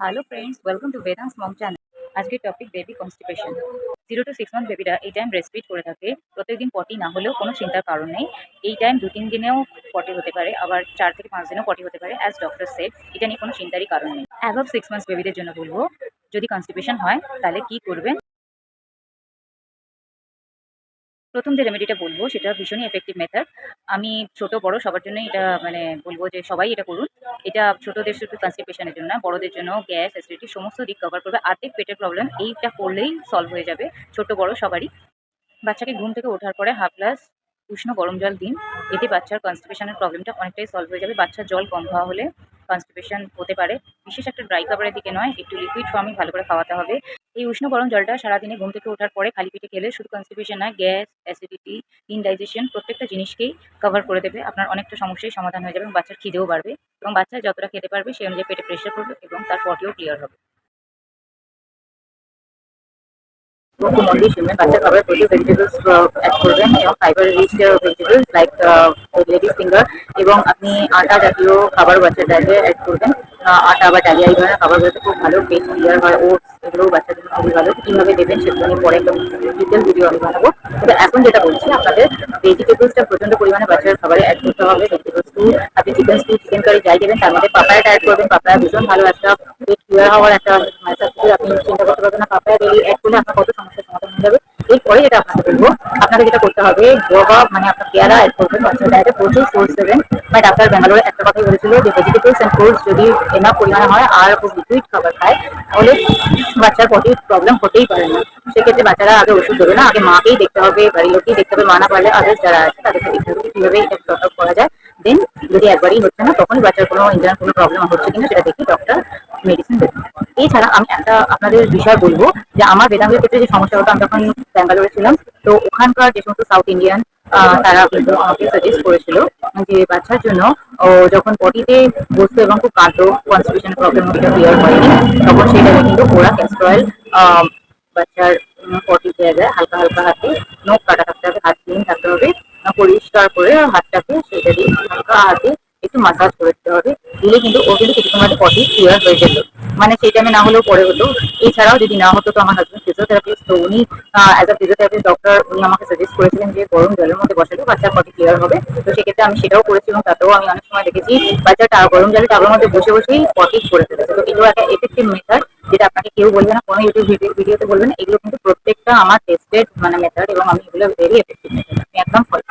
Hello friends welcome to Vedans mom channel আজকের topic baby constipation zero to six month বেবিরা এই time breastfeed করে থাকে। প্রত্যেকদিন পটি না হলেও কোনো চিন্তার কারণ নেই। এই টাইম দু তিন দিনেও পটি হতে পারে, আবার চার থেকে পাঁচ দিনেও পটি হতে পারে অ্যাজ ডক্টর সেট এটা নিয়ে কোনো চিন্তারই কারণ নেই। অ্যাভাব সিক্স মান্থস বেবিদের জন্য বলব, যদি কনস্টিপেশন হয়, তাহলে কি করবেন? প্রথম যে রেমেডিটা বলব সেটা ভীষণই এফেক্টিভ মেথড আমি ছোট, বড় সবার জন্যই এটা মানে বলব যে সবাই এটা করুন। এটা ছোটদের শুধু কনস্টিপেশনের জন্য না, বড়দের জন্য গ্যাস অ্যাসিডিটি সমস্ত দিক কভার করবে। আর্ধেক পেটের প্রবলেম এইটা করলেই সলভ হয়ে যাবে, ছোট, বড় সবারই। বাচ্চাকে ঘুম থেকে ওঠার পরে হাফ গ্লাস উষ্ণ গরম জল দিন। এতে বাচ্চার কনস্টিপেশনের প্রবলেমটা অনেকটাই সলভ হয়ে যাবে। বাচ্চার জল কম খাওয়া হলে কনস্টিপেশন হতে পারে। বিশেষ একটা ড্রাই খাবারের দিকে নয়, একটু লিকুইড ফর্মই ভালো করে খাওয়াতে হবে। এই উষ্ণ গরম জলটা সারাদিনে ঘুম থেকে ওঠার পরে খালি পেটে খেলে শুধু কনস্টিপেশন নয় গ্যাস অ্যাসিডিটি ইনডাইজেশন প্রত্যেকটা জিনিসকেই কভার করে দেবে। আপনার অনেকটা সমস্যাই সমাধান হয়ে যাবে এবং বাচ্চার খিদেও বাড়বে এবং বাচ্চা যতটা খেতে পারবে সেই অনুযায়ী পেটে প্রেশার পড়বে এবং তার পটিও ক্লিয়ার হবে। শুনবেন বাচ্চা খাবার প্রচুর ভেজিটেবলস অ্যাড করবেন এবং fibre rich vegetables like ladies finger এবং আপনি আটা জাতীয় খাবার বাচ্চার ডালিয়া অ্যাড করবেন। আটা বা ডালিয়া এই ধরনের খাবারগুলোতে খুব ভালো পেট ক্লিয়ার হয় ওটস এগুলোও বাচ্চাদের জন্য খুবই ভালো। কীভাবে দেবেন সেগুলো পরে একটা ডিটেল ভিডিও আমি বানাবো। তবে এখন যেটা বলছি, আপনাদের ভেজিটেবলসটা প্রচণ্ড পরিমাণে বাচ্চার খাবারে অ্যাড করতে হবে। ভেজিটেবলস স্টু আপনি চিকেন স্টু চিকেন কারি যাই দেবেন, তার মধ্যে পাপায়াটা অ্যাড করবেন। পাপায়া ভীষণ ভালো একটা পেট ক্লিয়ার হওয়ার একটা মানে আপনি চিন্তা করতে পারবেন না। পাপায়া ডেলি অ্যাড করলে আপনার কত যাবে এরপরে যেটা আপনাকে বলব, আপনাকে যেটা করতে হবে গোয়া মানে আপনার পেয়ারা অ্যাড করবেন বাচ্চার ডায়েটে প্রচুর ফ্রুটস দেবেন। মানে ডাক্তার ব্যাঙ্গালোরে একটা কথাই বলেছিল যে ভেজিটেবলস অ্যান্ড ফ্রুটস যদি এনাফ পরিমাণে হয়, আর খুব লিকুইড খাবার খায়, তাহলে বাচ্চার পটির প্রবলেম হতেই পারে না। সেক্ষেত্রে বাচ্চারা আগে ওষুধ দেবে না, আগে মাকেই দেখতে হবে, বাড়ির লোককেই দেখতে হবে, মা না পারলে আদার্স যারা আছে, তাদেরকে দেখতে হবে কীভাবে এটা করা যায়। দেন যদি একবারই হচ্ছে না, তখনই বাচ্চার কোনো ইন্টারনাল কোনো প্রবলেম হচ্ছে কিনা, সেটা দেখে ডক্টর মেডিসিন দেবে। এছাড়া আমি একটা আপনাদের বিষয় বলব, যে আমার বেদাঙ্গের ক্ষেত্রে যে সমস্যা হতো আমি যখন ব্যাঙ্গালোরে ছিলাম, তো ওখানকার যে সমস্ত সাউথ ইন্ডিয়ান তারা কিন্তু আমাকে সাজেস্ট করেছিল যে বাচ্চার জন্য, ও যখন পটিতে বসতো এবং খুব কাঁদতো কনস্টিপেশনের প্রবলেম ওটা ক্লিয়ার হয়নি, তখন সেটাকে কিন্তু ওরা ক্যাস্টর অয়েল বাচ্চার পটির জায়গায় হালকা হালকা হাতে, নখ কাটা থাকতে হবে, হাত ক্লিন থাকতে হবে, পরিষ্কার করে হাতটাকে সেটা দিয়ে হালকা হাতে একটু মাসাজ করে দিতে হবে। দিলে কিন্তু ও কিন্তু কিছুক্ষণ মধ্যে পটি ক্লিয়ার হয়ে যেত মানে সেই টাইমে না হলেও পরে হতো এছাড়াও যদি না হতো তো আমার হাজবেন্ড ফিজিওথেরাপিস্ট তো উনি অ্যাজ আ ফিজিওথেরাপিস্ট ডক্টর উনি আমাকে সাজেস্ট করেছিলেন যে গরম জলের মধ্যে বসালে, বাচ্চার পটি ক্লিয়ার হবে। তো সেক্ষেত্রে আমি সেটাও করেছি এবং তাতেও আমি অনেক সময় দেখেছি বাচ্চা টা- গরম জলে টাবের মধ্যে বসে বসেই পটি করে ফেলেছে। তো এগুলো একটা এফেক্টিভ মেথড যেটা আপনাকে কেউ বলবে না, কোনো ইউটিউব ভিডিওতে বলবেন এগুলো কিন্তু প্রত্যেকটা আমার টেস্টেড মানে মেথড এবং আমি এগুলো ভেরি এফেক্টিভ মেথড আপনি একদম ফলো